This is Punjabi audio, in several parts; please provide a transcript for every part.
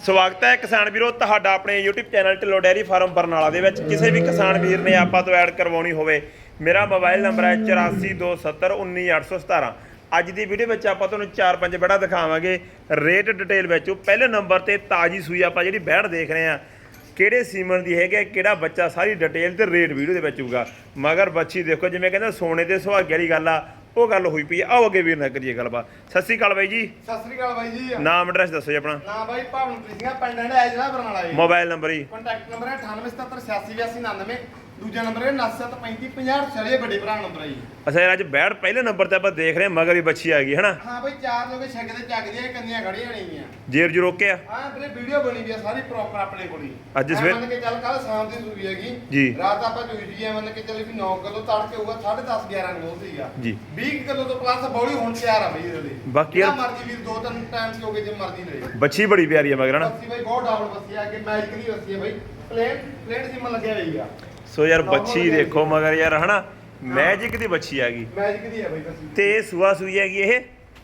ਸਵਾਗਤ ਹੈ ਕਿਸਾਨ ਵੀਰੋ, ਤੁਹਾਡਾ ਆਪਣੇ YouTube channel Dhillo dairy farm Barnala ਦੇ ਵਿੱਚ। ਕਿਸੇ ਵੀ ਕਿਸਾਨ ਵੀਰ ਨੇ ਆਪਾਂ ਤੋਂ ਐਡ ਕਰਵਾਉਣੀ ਹੋਵੇ, ਮੇਰਾ ਮੋਬਾਈਲ ਨੰਬਰ ਹੈ 8427191817 ਅੱਜ ਦੀ ਵੀਡੀਓ ਵਿੱਚ ਆਪਾਂ ਤੁਹਾਨੂੰ 4-5 ਬੜਾ ਦਿਖਾਵਾਂਗੇ। ਰੇਟ ਡਿਟੇਲ ਵਿੱਚ ਪਹਿਲੇ ਨੰਬਰ ਤੇ ਤਾਜੀ ਸੂਈ ਆਪਾਂ ਜਿਹੜੀ ਬੈੜ ਦੇਖ ਰਹੇ ਆ ਕਿਹੜੇ ਸੀਮਨ ਦੀ ਹੈਗੇ ਕਿਹੜਾ ਬੱਚਾ, ਸਾਰੀ ਡਿਟੇਲ ਤੇ ਰੇਟ ਵੀਡੀਓ ਦੇ ਵਿੱਚ ਹੋਊਗਾ। ਮਗਰ ਬੱਚੀ ਦੇਖੋ, ਜਿਵੇਂ ਕਹਿੰਦਾ ਸੋਨੇ ਦੇ ਸੁਹਾਗੇ ਵਾਲੀ ਗੱਲ ਆ ਉਹ ਗੱਲ ਹੋਈ ਪਈ ਆ। ਆਓ ਅੱਗੇ ਵੀਰ ਨਾਲ ਕਰੀਏ ਗੱਲਬਾਤ। ਸਤਿ ਸ੍ਰੀ ਅਕਾਲ ਬਾਈ ਜੀ। ਸਤਿ ਸ੍ਰੀ ਅਕਾਲ ਬਾਈ ਜੀ। ਨਾਮ ਐਡਰੈਸ ਦੱਸੋ ਜੀ ਆਪਣਾ। ਨਾ ਬਾਈ ਭਾਵਨਪ੍ਰੀਤ ਸਿੰਘ ਪਿੰਡ ਹੈ ਜ਼ਿਲ੍ਹਾ Barnala ji. Mobile number ji. Contact number ਹੈ 9877868299 ਦੂਜਾ ਨੰਬਰ ਹੈ 973550 ਛਲੇ ਵੱਡੇ ਭਰਾ ਨੰਬਰ ਹੈ ਜੀ। ਅੱਛਾ ਯਾਰ ਅੱਜ ਬੈੜ ਪਹਿਲੇ ਨੰਬਰ ਤੇ ਆਪਾਂ ਦੇਖ ਰਹੇ ਹਾਂ ਮਗਰ ਹੀ ਬੱਚੀ ਆ ਗਈ ਹਨਾ? ਹਾਂ ਬਾਈ ਚਾਰ ਲੋਕੇ ਛੱਗ ਦੇ ਚੱਕ ਦੀਆਂ ਕੰਨੀਆਂ ਖੜੀਆਂ ਨੇਗੀਆਂ ਜੇਰ ਜੂ ਰੋਕਿਆ ਹਾਂ ਵੀਰੇ ਵੀਡੀਓ ਬਣੀ ਵੀ ਆ ਸਾਰੀ ਪ੍ਰੋਪਰ ਆਪਣੇ ਕੋਲ ਹੀ। ਅੱਜ ਸਵੇਰ- ਮੰਨ ਕੇ ਚੱਲ ਕੱਲ ਸ਼ਾਮ ਦੀ ਸੂਈ ਹੈਗੀ। ਜੀ। ਰਾਤ ਆਪਾਂ ਚੋਈ ਐਂ ਮੰਨ ਕੇ ਚੱਲ ਵੀ 9 ਕਿਲੋ ਤੜਕੇ ਹੋਊਗਾ 10:30 11 ਨੂੰ ਸੀਗਾ। ਜੀ। 20 ਕਿਲੋ ਤੋਂ ਪਲੱਸ ਬੌਲੀ ਹੁਣ ਤਿਆਰ ਆ ਬਈ ਇਹਦੇ ਲਈ। ਬਾਕੀ ਜਿਹੜਾ ਯਾਰ- ਮਰਜ਼ੀ ਵੀਰ ਦੋ ਤਿੰਨ ਟਾਈਮ ਚ ਹੋਗੇ ਜੇ ਮਰਜ਼ੀ ਲੈ ਬੱਚੀ ਬੜੀ ਪਿਆਰੀ ਆ ਮਗਰ ਹਨਾ? ਬੱਸੀ ਬਾਈ ਬਹੁਤ ਡਾਊਨ ਬੱਸੀ ਆ ਕਿ ਮੈਜਿਕ ਦੀ ਬੱਸੀ ਆ ਬਾਈ। ਪਲੇਨ ਪਲੇਨ ਸਿਮ ਲੱਗਿਆ ਹੋਈ ਆ ਸੋ ਯਾਰ ਬੱਚੀ। ਦੇਖੋ ਮਗਰ ਯਾਰ ਹਨਾ? ਮੈਜਿਕ ਦੀ ਬੱਚੀ ਆ ਗਈ। ਮੈਜਿਕ ਦੀ ਆ ਬਾਈ ਬੱਸੀ ਤੇ ਸੂਆ ਸੂਈ ਹੈਗੀ ਇਹ?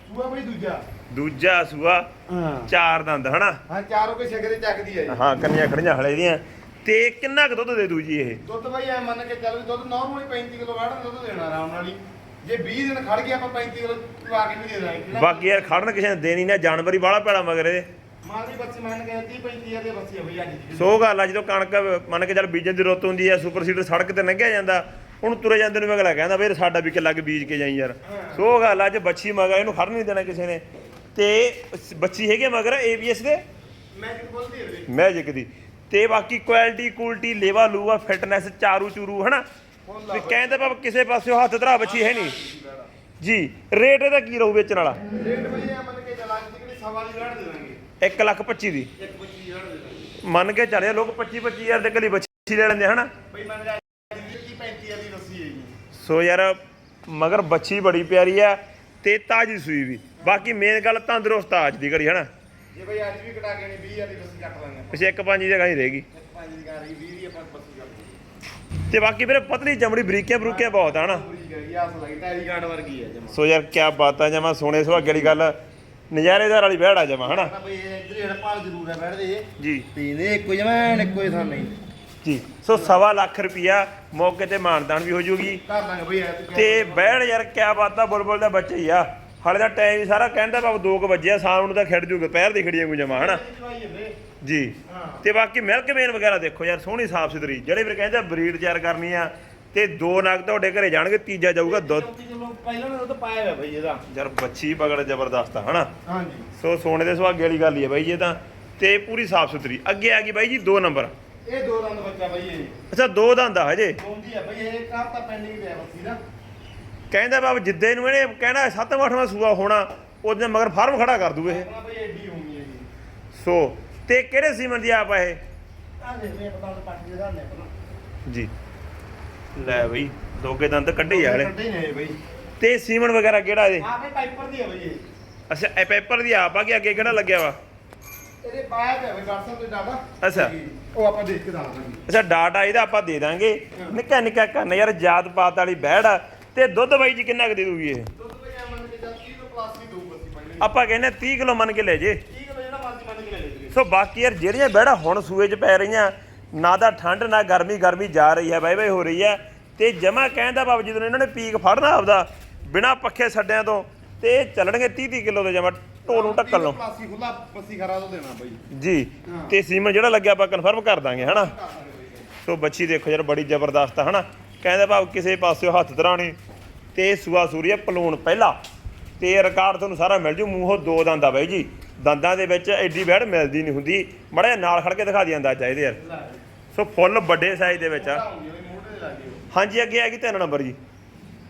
ਸੂਆ ਬਾਈ ਦੂਜਾ। ਦੂਜਾ ਸੂਆ। ਹਾਂ। ਚਾਰ ਦੰਦ ਹਨਾ? ਹਾਂ ਚਾਰੋਂ ਕੇ ਦੇ ਚੱਕਦੀ ਆ ਜੀ। ਹਾਂ ਕੰਨੀਆਂ ਖੜੀਆਂ ਹਲੇ ਦੀਆਂ। ਤੇ ਕਿੰਨਾ ਕੁ ਦੁੱਧ ਦੇ ਦੂ ਜੀ ਇਹ? ਦੁੱਧ ਬਾਈ ਐ ਮੰਨ ਕੇ ਚੱਲ ਵੀ ਦੁੱਧ ਨਾਰਮਲੀ 35 ਕਿਲੋ ਵਾੜਾ ਦੁੱਧ ਦੇਣਾ ਆਰਾਮ ਨਾਲ ਹੀ। ਜੇ 20 ਦਿਨ ਖੜ ਗਿਆ ਆਪਾਂ 35 ਕਿਲੋ ਪਾ ਕੇ ਵੀ ਦੇ ਦਾਂਗੇ। ਬਾਕੀ ਯਾਰ ਖੜਨ ਕਿਸੇ ਨੇ ਦੇਣੀ ਨਾ ਜਾਨਵਰ ਹੀ ਬਾਹਲਾ ਪੈੜਾ ਮਗਰ ਇਹਦੇ ਮਾਂ ਦੀ ਬੱਚੀ ਮੰਨ ਕੇ 30 35 ਦੇ ਬੱਚੀ ਅੱਜ ਦੀ ਸੋ ਗੱਲ ਆ ਜਦੋਂ ਕਣਕ ਮੰਨ ਕੇ ਚੱਲ ਬੀਜਣ ਦੀ ਰੁੱਤ ਹੁੰਦੀ ਆ ਸੁਪਰ ਸੀਡਰ ਸੜਕ ਤੇ ਲੰਘਿਆ ਜਾਂਦਾ ਹੁਣ ਤੁਰੇ ਜਾਂਦੇ ਨੂੰ ਅਗਲਾ ਕਹਿੰਦਾ ਵੀਰ ਸਾਡਾ ਵੀ ਕਿੱਲਾ ਕੁ ਬੀਜ ਕੇ ਜਾਈ ਯਾਰ ਸੋ ਗੱਲ ਅੱਜ ਬੱਚੀ ਮਗਰ ਇਹਨੂੰ ਖੜ ਨਹੀਂ ਦੇਣਾ ਕਿਸੇ ਨੇ ਤੇ ਬੱਚੀ ਹੈਗੀ ਮਗਰ ਏਬੀਐਸ ਦੇ ਮੈਜਿਕ ਬੋਲਦੀ ਹੈ ਬਾਈ ਮੈਜਿਕ ਦੀ ਤੇ ਬਾਕੀ ਕੁਆਲਿਟੀ ਕੁਲਟੀ ਲੇਵਾ ਲੂਆ ਫਿਟਨੈਸ ਚਾਰੂ ਚੂਰੂ ਹਨਾ ਬਾਈ। ਕਹਿੰਦੇ ਬਾਬ ਕਿਸੇ ਪਾਸਿਓਂ ਹੱਥ ਧਰਾ ਬੱਚੀ ਹੈ ਨਹੀਂ ਜੀ ਰੇਟ ਇਹਦਾ ਕੀ ਰਹੂ ਵੇਚਣ ਵਾਲਾ ਰੇਟ ਬਾਈ ਮੰਨ ਕੇ ਚੱਲ ਅੱਜ ਦੀ ਕਿਹੜੀ ਸਵਾ ਦੀ ਵਾੜ ਦੇ ਦਾਂਗੇ 1 ਲੱਖ 25 ਦੀ। ਮੰਨ ਕੇ ਚੱਲਿਆ ਲੋਕ 25 25000 ਦੇ ਕੱਲੀ ਬੱਚੀ ਲੈ ਲੈਂਦੇ ਹਨਾ? ਬਈ ਮੰਨ ਕੇ ਅੱਜ ਦੀ 30 35 ਵਾਲੀ ਦੱਸੀ ਹੈ ਜੀ। ਸੋ ਯਾਰ ਮਗਰ ਬੱਚੀ ਬੜੀ ਪਿਆਰੀ ਆ ਤੇ ਤਾਜੀ ਸੂਈ ਵੀ। ਬਾਕੀ ਮੇਨ ਗੱਲ ਤੰਦਰੁਸਤ ਆ ਅੱਜ ਦੀ ਘੜੀ ਹਨਾ? ਜੇ ਬਈ ਅੱਜ ਵੀ ਕਟਾ ਕੇ ਨਹੀਂ 20 ਵਾਲੀ ਬੱਸੀ ਕੱਟ ਲਾਂਗੇ ਪਿਛੇ ਇੱਕ ਪੰਜ ਦੀ ਜਗ੍ਹਾ ਹੀ ਰਹੇਗੀ। ਇੱਕ ਪੰਜ ਦੀ ਗਾਰੀ 20 ਦੀ ਆਪਾਂ ਬੱਸੀ ਕੱਟ ਤੇ ਬਾਕੀ ਵੀਰੇ ਪਤਲੀ ਚਮੜੀ ਬਰੀਕੀਆਂ ਬਰੂਕੀਆਂ ਬਹੁਤ ਆ ਹਨਾ? ਸੋ ਯਾਰ ਕੀ ਬਾਤ ਆ ਜਮਾ ਸੋਨੇ ਸੁਹਾਗੇ ਵਾਲੀ ਗੱਲ। ਨਜ਼ਾਰੇਦਾਰ ਵਾਲੀ ਬਹਿੜ ਆ ਜਮਾ ਹਨਾ? ਬਈ ਇੱਧਰ ਜਿਹੜਾ ਪਾਲ ਜ਼ਰੂਰ ਹੈ ਬੈਠਦੇ ਜੀ। ਪੀਂਦੇ ਇੱਕੋ ਜਮਾ ਇੱਕੋ ਹੀ ਥਾਂ ਨਹੀਂ। ਜੀ। ਸੋ ਸਵਾ ਲੱਖ ਰੁਪਿਆ ਮੌਕੇ ਤੇ ਮਾਨਦਾਨ ਵੀ ਹੋ ਜੂਗੀ। ਕਰ ਦਾਂਗੇ ਬਈ ਐ ਤੂੰ ਤੇ ਬਹਿੜ ਯਾਰ ਕਿਆ ਬਾਤ ਆ ਬੁਲਬੁਲ ਦਾ ਬੱਚਾ ਹੀ ਆ। ਹਾਲੇ ਦਾ ਟਾਈਮ ਸਾਰਾ ਕਹਿੰਦਾ ਬਾਬ 2 ਵਜੇ ਆ ਸ਼ਾਮ ਨੂੰ ਤਾਂ ਖਿੜ ਜੂਗੇ ਪੈਰ ਦੀ ਖੜੀਆਂ ਕੋਈ ਜਮਾ ਹਨਾ? ਜੀ। ਹਾਂ। ਤੇ ਬਾਕੀ ਮਿਲਕ ਮੇਨ ਵਗੈਰਾ ਦੇਖੋ ਯਾਰ ਸੋਹਣੀ ਸਾਫ਼ ਸੁਥਰੀ। ਜਿਹੜੇ ਵੀਰ ਕਹਿੰਦੇ ਬਰੀਡ ਤਿਆਰ ਕਰਨੀ ਆ ਤੇ ਦੋ ਨਗ ਤੁਹਾਡੇ ਘਰੇ ਜਾਣਗੇ ਤੀਜਾ ਜਾਊਗਾ ਦੁੱਧ। ਪਹਿਲਾਂ ਨੇ ਦੁੱਧ ਪਾਇਆ ਹੋਇਆ ਬਈ ਇਹਦਾ। ਯਾਰ ਬੱਚੀ ਬਗੜ ਜ਼ਬਰਦਸਤ ਆ ਹਨਾ? ਹਾਂਜੀ। ਸੋ ਸੋਨੇ ਦੇ ਸੁਹਾਗੇ ਵਾਲੀ ਗੱਲ ਹੀ ਆ ਬਾਈ ਇਹ ਤਾਂ। ਤੇ ਪੂਰੀ ਸਾਫ਼ ਸੁਥਰੀ। ਅੱਗੇ ਆ ਗਈ ਬਾਈ ਜੀ 2 ਨੰਬਰ। ਇਹ ਦੋ ਦੰਦ ਬੱਚਾ ਬਈ ਇਹ। ਅੱਛਾ ਦੋ ਦੰਦ ਆ ਹਜੇ। ਹੁੰਦੀ ਆ ਬਈ ਇਹ ਕਾਹ ਤਾਂ ਪੈਂਡਿੰਗ ਪਿਆ ਬੱਸੀ ਦਾ। ਕਹਿੰਦਾ ਬਾਬ ਜਿੱਦੇ ਨੂੰ ਇਹਨੇ ਕਹਿਣਾ ਸੱਤਵਾਂ ਅੱਠਵਾਂ ਸੂਆ ਹੋਣਾ ਉਹਦੇ ਮਗਰ ਫਾਰਮ ਖੜਾ ਕਰ ਦੂ ਇਹ। ਆਪਣਾ ਬਈ ਐਡੀ ਹੋਣੀ ਹੈ ਜੀ। ਸੋ ਤੇ ਕਿਹੜੇ ਸੀਮਨ ਦੀ ਆਪ ਆ ਇਹ? ਦੇਖਦੇ ਪਤਾ ਪੱਟ ਜੀ। ਲੈ ਬਈ ਦੋਗੇ ਦੰਦ ਕੱਢੇ ਆ ਹਲੇ। ਕੱਢੇ ਨੇ ਇਹ ਬਈ। ਤੇ ਸੀਮਨ ਵਗੈਰਾ ਕਿਹੜਾ ਇਹਦੇ ਆ ਬਈ ਪਾਈਪਰ ਦੀ ਆ ਬਈ ਇਹ। ਅੱਛਾ ਇਹ ਪੇਪਰ ਦੀ ਆਪ ਆ। ਕਿ ਅੱਗੇ ਕਿਹੜਾ ਲੱਗਿਆ ਵਾ? ਇਹਦੇ ਪਾਇਆ ਤੇ ਬਈ WhatsApp ਤੇ ਡਾਟਾ ਅੱਛਾ। ਉਹ ਆਪਾਂ ਦੇਖ ਕੇ ਦੱਸ ਦਾਂਗੇ। ਅੱਛਾ ਡਾਟਾ ਇਹਦਾ ਆਪਾਂ ਦੇ ਦਾਂਗੇ। ਨਿੱਕਾ ਨਿੱਕਾ ਕੰਨ ਯਾਰ ਜਾਤ ਪਾਤ ਵਾਲੀ ਬਹਿੜ ਆ। ਤੇ ਦੁੱਧ ਬਾਈ ਜੀ ਕਿੰਨਾ ਕੁ ਦੇ ਦੂਗੀ ਇਹ? ਦੁੱਧ ਬਈ ਆ ਮੰਨ ਕੇ ਚੱਲ 30 ਤੋਂ ਪਲੱਸ ਦੀ ਦੋ ਬੱਸੀ ਪੈਣੀ ਆਪਾਂ ਕਹਿੰਦੇ 30 ਕਿਲੋ ਮੰਨ ਕੇ ਲੈ ਜੇ। 30 ਕਿਲੋ ਜਿਹੜਾ ਮਰਜ਼ੀ ਮੰਨ ਕੇ ਲੈ ਲੈ ਸੋ ਬਾਕੀ ਯਾਰ ਜਿਹੜੀਆਂ ਬਹਿੜਾ ਹੁਣ ਸੂਏ 'ਚ ਪੈ ਰਹੀਆਂ ਨਾ ਤਾਂ ਠੰਡ ਨਾ ਗਰਮੀ ਗਰਮੀ ਜਾ ਰਹੀ ਹੈ ਬਾਈ ਬਾਈ ਹੋ ਰਹੀ ਹੈ। ਤੇ ਜਮਾ ਕਹਿੰਦਾ ਬਾਬ ਜਦੋਂ ਇਹਨਾਂ ਨੇ ਪੀਕ ਫੜਨਾ ਆਪਦਾ ਬਿਨਾ ਪੱਖੇ ਛੱਡਿਆਂ ਤੋਂ ਤੇ ਇਹ ਚੱਲਣਗੇ 30 30 ਕਿਲੋ ਦੇ ਜਮਾ ਢੋਲ ਨੂੰ ਟੱਕਰ ਲਓ। ਪਲਾਸੀ ਖੁੱਲਾ ਬੱਸੀ ਖਰਾ ਤੋਂ ਦੇਣਾ ਬਈ। ਜੀ ਹਾਂ। ਤੇ ਸੀਮਨ ਜਿਹੜਾ ਲੱਗਿਆ ਆਪਾਂ ਕਨਫਰਮ ਕਰ ਦਾਂਗੇ ਹਨਾ? ਸੋ ਬੱਚੀ ਦੇਖੋ ਯਾਰ ਬੜੀ ਜ਼ਬਰਦਸਤ ਆ ਹਨਾ? ਕਹਿੰਦਾ ਭਾਵ ਕਿਸੇ ਪਾਸਿਓਂ ਹੱਥ ਧਰਾਣੀ ਤੇ ਸੂਆ ਸੂਰੀਆ ਪਲੂਣ ਪਹਿਲਾ। ਤੇ ਰਿਕਾਰਡ ਤੁਹਾਨੂੰ ਸਾਰਾ ਮਿਲ ਜੂ ਮੂੰਹੋਂ ਦੋ ਦੰਦ ਆ ਬਾਈ ਜੀ। ਦੰਦਾਂ ਦੇ ਵਿੱਚ ਐਡੀ ਬੈੜ ਮਿਲਦੀ ਨਹੀਂ ਹੁੰਦੀ। ਮੜਾ ਨਾਲ ਖੜ ਕੇ ਦਿਖਾ ਦੀ ਅੰਦਾਜ਼ਾ ਇਹਦੇ ਯਾਰ। ਸੋ ਫੁੱਲ ਵੱਡੇ ਸਾਈਜ਼ ਦੇ ਵਿੱਚ ਹਾਂਜੀ ਅੱਗੇ ਆ ਗਈ ਤਿੰਨ ਨੰਬਰ ਜੀ।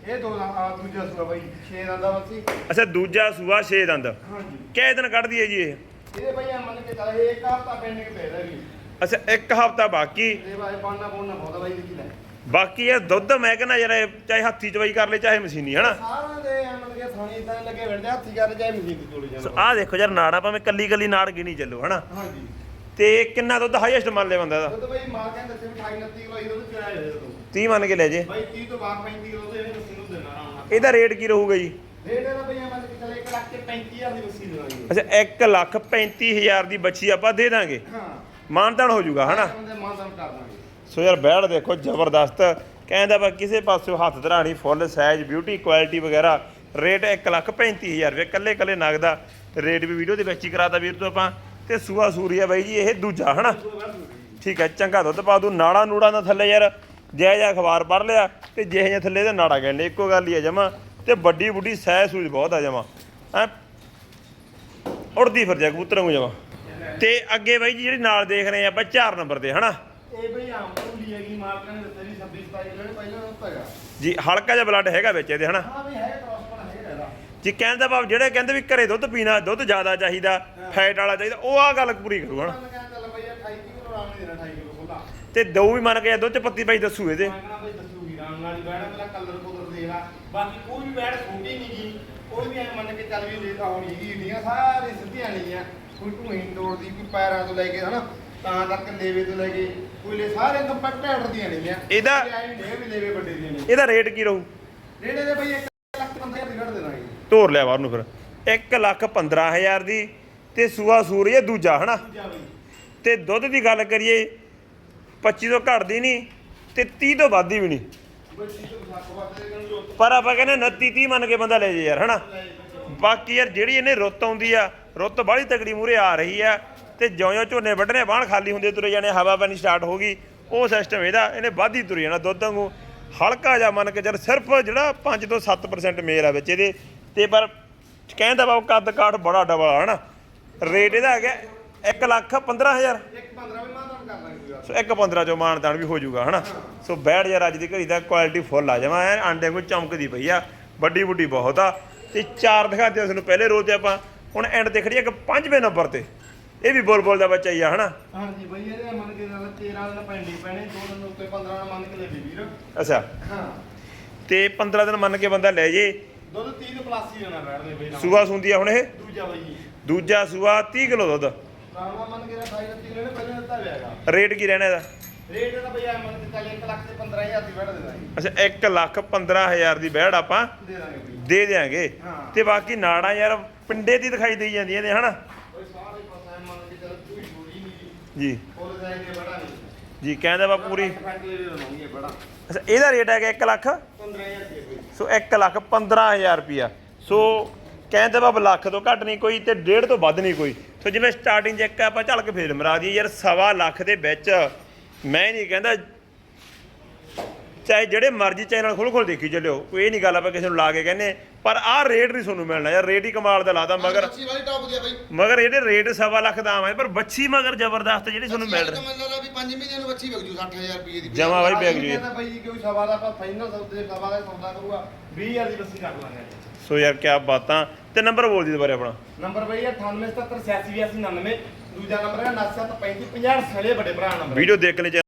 ਇਹ ਦੋ ਦਾ ਆ ਦੂਜਾ ਸੂਆ ਬਈ 6 ਦਾ ਦਾ ਬੱਸੀ ਅੱਛਾ ਦੂਜਾ ਸੂਆ 6 ਦੰਦ ਹਾਂਜੀ। ਕਿਹ ਦਿਨ ਕੱਢਦੀ ਹੈ ਜੀ ਇਹ? ਇਹਦੇ ਬਈ ਆ ਮੰਨ ਕੇ ਚੱਲ ਇਹ ਇੱਕ ਹਫਤਾ ਪੈਂਡਿੰਗ ਪੈ ਰਿਹਾ ਵੀ ਅੱਛਾ ਇੱਕ ਹਫਤਾ ਬਾਕੀ। ਇਹ ਬਾਈ ਪਾਣਾ ਪੋਣਾ ਬਹੁਤਾ ਬਾਈ ਲਿਖੀ ਲੈ। ਬਾਕੀ ਇਹ ਦੁੱਧ ਮੈਂ ਕਹਿੰਦਾ ਯਾਰ ਇਹ ਚਾਹੇ ਹੱਥੀ ਚਵਾਈ ਕਰ ਲੈ ਚਾਹੇ ਮਸ਼ੀਨੀ ਹਨਾ? ਸਾਰਾ ਦੇ ਆ ਮੰਨ ਕੇ ਥਾਣੀ ਤਾਂ ਲੱਗੇ ਫਿਰਦੇ ਹੱਥੀ ਕਰ ਜਾਏ ਮਸ਼ੀਨ ਤੇ ਚੋਲੇ ਸੋ ਜਾਂਦਾ ਆਹ ਦੇਖੋ ਯਾਰ ਨਾੜਾ ਭਾਵੇਂ ਕੱਲੀ ਕੱਲੀ ਨਾੜ ਗਿਣੀ ਚੱਲੋ ਹਨਾ? ਹਾਂਜੀ। ਤੇ ਕਿੰਨਾ ਦੁੱਧ ਹਾਈਐਸਟ ਮੰਨ ਲੈ ਬੰਦਾ ਦਾ? ਦੁੱਧ ਬਈ ਮਾਰ ਕੇ ਦੱਸੇ 28 29 ਕਿਲੋ ਇਹ ਦੁੱਧ ਚੜਾਇਆ ਹੋਇਆ ਜਦੋਂ 30 ਮੰਨ ਕੇ ਲੈ ਜੇ। ਬਾਈ 30 ਤੋਂ ਬਾਅਦ 35 ਕਿਲੋ ਤੇ ਇਹਨੇ ਮਸ਼ੀਨ ਨੂੰ ਦੇਣਾ ਆਰਾਮ ਨਾਲ। ਇਹਦਾ ਰੇਟ ਕੀ ਰਹੂਗਾ ਜੀ? ਰੇਟ ਇਹਦਾ ਭਈਆ ਮੰਨ ਕੇ ਚੱਲੇ 1 ਲੱਖ ਤੇ 35000 ਦੀ ਬੱਸੀ ਦੇਵਾਂਗੇ ਅੱਛਾ 1 ਲੱਖ 35000 ਦੀ ਬੱਚੀ ਆਪਾਂ ਦੇ ਦਾਂਗੇ। ਹਾਂ। ਮਾਨਤਾਨ ਹੋ ਜਾਊਗਾ ਹਨਾ? ਕਰ ਦਾਂਗੇ। ਸੋ ਯਾਰ ਬੈੜ ਦੇਖੋ ਜ਼ਬਰਦਸਤ। ਕਹਿੰਦਾ ਵਾ ਕਿਸੇ ਪਾਸਿਓਂ ਹੱਥ ਧਰਾਣੀ ਫੁੱਲ ਸਾਈਜ਼ ਬਿਊਟੀ ਕੁਆਲਿਟੀ ਵਗੈਰਾ। ਰੇਟ 1 ਲੱਖ 35000 ਰੁਪਏ ਕੱਲੇ ਕੱਲੇ ਨਗ ਦਾ। ਤੇ ਰੇਟ ਵੀ ਵੀਡੀਓ ਦੇ ਵਿੱਚ ਹੀ ਕਰਾਤਾ ਵੀਰ ਤੋਂ ਆਪਾਂ। ਤੇ ਸੂਆ ਸੂਰੀ ਆ ਬਾਈ ਜੀ ਇਹ ਦੂਜਾ ਹਨਾ? ਠੀਕ ਹੈ ਚੰਗਾ ਦੁੱਧ ਪਾ ਦੂ। ਨਾੜਾ ਨੂੜਾ ਦਾ ਥੱਲੇ ਯਾਰ ਜੈ ਜੈ ਅਖਬਾਰ ਪੜ ਲਿਆ ਤੇ ਜਿਹੇ ਜਿਹੇ ਥੱਲੇ ਦੇ ਨਾੜਾ ਕਹਿੰਦੇ ਇੱਕੋ ਗੱਲ ਹੀ ਆ ਜਮਾ। ਤੇ ਵੱਡੀ ਬੁੱਢੀ ਸਹਿ ਸੂਝ ਬਹੁਤ ਆ ਜਮਾ। ਐ ਉੜਦੀ ਫਿਰ ਜਾ ਕਬੂਤਰਾਂ ਨੂੰ ਜਮਾ। ਤੇ ਅੱਗੇ ਬਾਈ ਜੀ ਜਿਹੜੀ ਨਾਲ ਦੇਖ ਰਹੇ ਆ ਆਪਾਂ 4 ਨੰਬਰ ਤੇ ਹਨਾ? ਇਹ ਭਈ ਆਮ ਭੁੱਲੀ ਹੈਗੀ ਮਾਲਕਾਂ ਨੇ ਦੱਸਿਆ ਜੀ 26 27 ਜਿਹੜੇ ਪਹਿਲਾਂ ਉਹ ਹੈਗਾ। ਜੀ ਹਲਕਾ ਜਿਹਾ ਬਲੱਡ ਹੈਗਾ ਵਿੱਚ ਇਹਦੇ ਹਨਾ? ਹਾਂ ਵੀ ਹੈ ਹੈਗਾ। ਜੀ ਕਹਿਣ ਦਾ ਭਾਵ ਜਿਹੜੇ ਕਹਿੰਦੇ ਵੀ ਘਰੇ ਦੁੱਧ ਪੀਣਾ ਦੁੱਧ ਜ਼ਿਆਦਾ ਚਾਹੀਦਾ ਫੈਟ ਵਾਲਾ ਚਾਹੀਦਾ ਉਹ ਆ ਗੱਲ ਪੂਰੀ ਕਰੂ ਹਨਾ ਮੈਂ ਕਹਿੰਦਾ ਚੱਲ ਭਈਆ 28 ਕਿਲੋ ਆਰਾਮ ਨਹੀਂ ਦੇਣਾ 28 ਕਿਲੋ ਖੁੱਲਾ ਤੇ ਦੋ ਵੀ ਮੰਨ ਕੇ ਦੁੱਧ ਚ ਪੱਤੀ ਭਾਈ ਦੱਸੂ ਇਹਦੇ। ਹੀ ਬਾਕੀ ਕੋਈ ਵੀ ਬੈਠ ਛੋਟੀ ਨਹੀਂ ਗਈ ਕੋਈ ਵੀ ਐ ਮੰਨ ਕੇ ਚੱਲ ਵੀ ਲੈ ਆਉਣੀ ਹੈਗੀ ਈਡੀਆਂ ਸਾਰੀ ਸਿੱਧੀਆਂ ਨਹੀਂ ਆ ਕੋਈ ਢੂਹੀ ਤੋੜਦੀ ਕੋਈ ਪੈਰਾਂ ਤੋਂ ਲੈ ਕੇ ਹਨਾ? ਤਾਂ ਤੱਕ ਲੇਵੇ ਤੋਂ ਲੈ ਕੇ ਕੋਈ ਲੈ ਸਾਰੇ ਤੋਂ ਪੱਟੜ ਦੀਆਂ ਨਹੀਂ ਆ ਇਹਦਾ- ਐ ਨਹੀਂ ਵੀ ਲੇਵੇ ਵੱਡੇ ਦੀਆਂ ਨਹੀਂ ਇਹਦਾ ਰੇਟ ਕੀ ਰਹੂ? ਰੇੜੇ ਦੇ ਭਈ 1 ਲੱਖ 15000 ਦੀ ਕੱਢ ਦੇਣਾਗੇ ਢੋਰ ਲਿਆ ਬਾਹਰ ਨੂੰ ਫਿਰ। 1 ਲੱਖ 15000 ਦੀ ਤੇ ਸੂਆ ਸੂਰੀ ਦੂਜਾ ਹਨਾ? ਦੂਜਾ ਬਈ ਤੇ ਦੁੱਧ ਦੀ ਗੱਲ ਕਰੀਏ 25 ਤੋਂ ਘਟਦੀ ਨਹੀਂ ਤੇ 30 ਤੋਂ ਵੱਧਦੀ ਵੀ ਨਹੀਂ। ਨੂੰ ਪਰ ਆਪਾਂ ਕਹਿੰਦੇ 29 30 ਮੰਨ ਕੇ ਬੰਦਾ ਲੈ ਜੇ ਯਾਰ ਹਨਾ? ਬਾਕੀ ਯਾਰ ਜਿਹੜੀ ਇਹਨੇ ਰੁੱਤ ਆਉਂਦੀ ਆ ਰੁੱਤ ਬਾਹਲੀ ਤਕੜੀ ਮੂਰੇ ਆ ਰਹੀ ਆ ਤੇ ਜਿਉਂ-ਜਿਉਂ ਝੋਨੇ ਵੱਢਣੇ ਬਾਹਣ ਖਾਲੀ ਹੁੰਦੇ ਤੁਰੇ ਜਾਣੇ ਹਵਾ ਪਾਣੀ ਸਟਾਰਟ ਹੋ ਗਈ ਉਹ ਸਿਸਟਮ ਇਹਦਾ ਇਹਨੇ ਵਾਧੀ ਤੁਰ ਜਾਣਾ ਦੁੱਧ ਵਾਂਗੂ। ਹਲਕਾ ਜਿਹਾ ਮੰਨ ਕੇ ਚੱਲ ਸਿਰਫ ਜਿਹੜਾ 5 ਤੋਂ 7% ਮੇਲ ਆ ਵਿੱਚ ਇਹਦੇ ਤੇ ਪਰ ਕਹਿੰਦਾ ਬਾਬ ਕੱਦ ਕਾਠ ਬੜਾ ਡਬਲ ਹਨਾ? ਰੇਟ ਇਹਦਾ ਹੈਗਾ 1 ਲੱਖ 15000 ਇੱਕ 15 ਵੀ ਮਾਨਦਾਨ ਕਰ ਲਾਂਗੇ ਕੋਈ ਗੱਲ ਸੋ ਇੱਕ 15 ਚੋਂ ਮਾਨਦਾਨ ਵੀ ਹੋ ਜਾਊਗਾ ਹਨਾ? ਸੋ ਬੈਠ ਯਾਰ ਅੱਜ ਦੀ ਘੜੀ ਦਾ ਕੁਆਲਿਟੀ ਫੁੱਲ ਆ ਜਾਵਾਂ ਐਨ ਆਂਡੇ ਕੋਈ ਚਮਕਦੀ ਪਈ ਆ ਵੱਡੀ ਵੱਡੀ ਬਹੁਤ ਆ। ਤੇ ਚਾਰ ਦਿਖਾਤੇ ਉਸ ਨੂੰ ਪਹਿਲੇ ਤੇ ਆਪਾਂ ਹੁਣ ਐਂਡ ਤੇ ਖੜੀ ਆ ਕਿ ਪੰਜਵੇਂ ਨੰਬਰ ਤੇ। ਇਹ ਵੀ ਬੋਲ ਬੋਲ ਦਾ ਬੱਚਾ ਹੀ ਆ ਹਨਾ? ਹਾਂਜੀ ਬਈ ਇਹਦੇ ਮੰਨ ਕੇ ਚੱਲ 13 ਦਿਨ ਪੈਂਡੀ ਪੈਣੇ ਦੋ ਦਿਨ ਉੱਤੇ 15 ਦਿਨ ਮੰਨ ਕੇ ਲੈ ਵੀਰ। ਅੱਛਾ। ਹਾਂ। ਤੇ 15 ਦਿਨ ਮੰਨ ਕੇ ਬੰਦਾ ਲੈ ਜੇ। ਦੁੱਧ 30 ਤੋਂ ਪਲੱਸ ਹੀ ਹੋਣਾ ਬੈਠਦੇ ਬਈ ਨਾਲ। ਸੂਆ ਸੁੰਦੀ ਆ ਹੁਣ ਇਹ? ਦੂਜਾ ਬਈ। ਦੂਜਾ ਸੂਆ 30 ਕਿਲੋ ਦੁੱਧ। ਰਾਣਾ ਮੰਨ ਕੇ 28 29 ਕਿਲੋ ਨੇ ਪਹਿਲਾਂ ਦਿੱਤਾ ਹੋਇਆਗਾ ਰੇਟ ਕੀ ਰਹਿਣਾ ਇਹਦਾ? ਰੇਟ ਇਹਦਾ ਬਈ ਮੰਨ ਕੇ ਚੱਲ 1 ਲੱਖ ਤੇ 15000 ਦੀ ਬੈਠ ਦੇ ਦਾਂਗੇ ਅੱਛਾ 1 ਲੱਖ 15000 ਦੀ ਬੈੜ ਆਪਾਂ ਦੇ ਦਾਂਗੇ ਬਈ। ਦੇ ਦਿਆਂਗੇ। ਹਾਂ। ਤੇ ਬਾਕੀ ਨਾੜਾਂ ਯਾਰ ਪਿੰਡੇ ਦੀ ਦਿਖਾਈ ਦੇਈ ਜਾਂਦੀਆਂ ਨੇ ਹਨਾ? ਕੋਈ ਸਾਰੇ ਪਾਸੇ ਮੰਨ ਕੇ ਚੱਲ ਕੋਈ ਛੋੜੀ ਨਹੀਂ ਜੀ। ਬੜਾ ਨਹੀਂ ਜੀ ਕਹਿੰਦਾ ਵਾ ਪੂਰੀ ਲੈ ਬੜਾ। ਅੱਛਾ ਇਹਦਾ ਰੇਟ ਹੈਗਾ 1 ਲੱਖ? 15000 ਦੀ ਬਈ ਸੋ 1 ਲੱਖ 15000 ਰੁਪਿਆ ਸੋ ਕਹਿੰਦੇ ਬਾਬ ਲੱਖ ਤੋਂ ਘੱਟ ਨਹੀਂ ਕੋਈ ਤੇ ਡੇਢ ਤੋਂ ਵੱਧ ਨਹੀਂ ਕੋਈ। ਸੋ ਜਿਵੇਂ ਸਟਾਰਟਿੰਗ 'ਚ ਇੱਕ ਆਪਾਂ ਝਲਕ ਫੇਰ ਮਰਾ ਦੀ ਯਾਰ ਸਵਾ ਲੱਖ ਦੇ ਵਿੱਚ ਮੈਂ ਨਹੀਂ ਕਹਿੰਦਾ ਚਾਹੇ ਜਿਹੜੇ ਮਰਜ਼ੀ ਚੈਨਲ ਖੋਲ ਖੋਲ ਦੇਖੀ ਚੱਲਿਓ ਕੋਈ ਇਹ ਨਹੀਂ ਗੱਲ ਆਪਾਂ ਕਿਸੇ ਨੂੰ ਲਾ ਕੇ ਕਹਿੰਦੇ ਪਰ ਆਹ ਰੇਟ ਨਹੀਂ ਤੁਹਾਨੂੰ ਮਿਲਣਾ ਯਾਰ ਰੇਟ ਹੀ ਕਮਾਲ ਦਾ ਲਾਦਾ ਮਗਰ ਬੱਚੀ ਵਾਲੀ ਟੌਪ ਦੀ ਆ ਬਈ। ਮਗਰ ਇਹਦੇ ਰੇਟ ਸਵਾ ਲੱਖ ਦਾ ਆਵਾਂ ਪਰ ਬੱਚੀ ਮਗਰ ਜ਼ਬਰਦਸਤ ਜਿਹੜੀ ਤੁਹਾਨੂੰ ਮਿਲ ਰਹੀ। ਮੈਨੂੰ ਲੱਗਦਾ ਵੀ 5 ਮਹੀਨਿਆਂ ਨੂੰ ਬੱਚੀ ਵਗ ਜੂ 60000 ਰੁਪਏ ਦੀ। ਜਮਾ ਬਾਈ ਬੈਗ ਜੀ। ਕਹਿੰਦਾ ਬਈ ਕੋਈ ਸਵਾ ਦਾ ਆਪਾਂ ਫਾਈਨਲ ਸੌਦੇ ਦੇ ਸਵਾ ਦਾ ਸੌਦਾ ਕਰੂਗਾ 20000 ਦੀ ਬੱਸੀ ਕੱਟ ਲਾਂਗੇ। ਸੋ ਯਾਰ ਕਿਆ ਬਾਤਾਂ ਤੇ ਨੰਬਰ ਬੋਲ ਦੀ ਦੁਬਾਰੇ ਆਪਣਾ। ਨੰਬਰ ਬਈ ਹੈ 9877888899 ਦੂਜਾ ਨੰਬਰ ਹੈ 973550 ਸਲੇ ਵੱਡੇ ਭਰਾ ਨੰਬਰ ਵੀਡੀਓ ਦੇਖ ਲੈ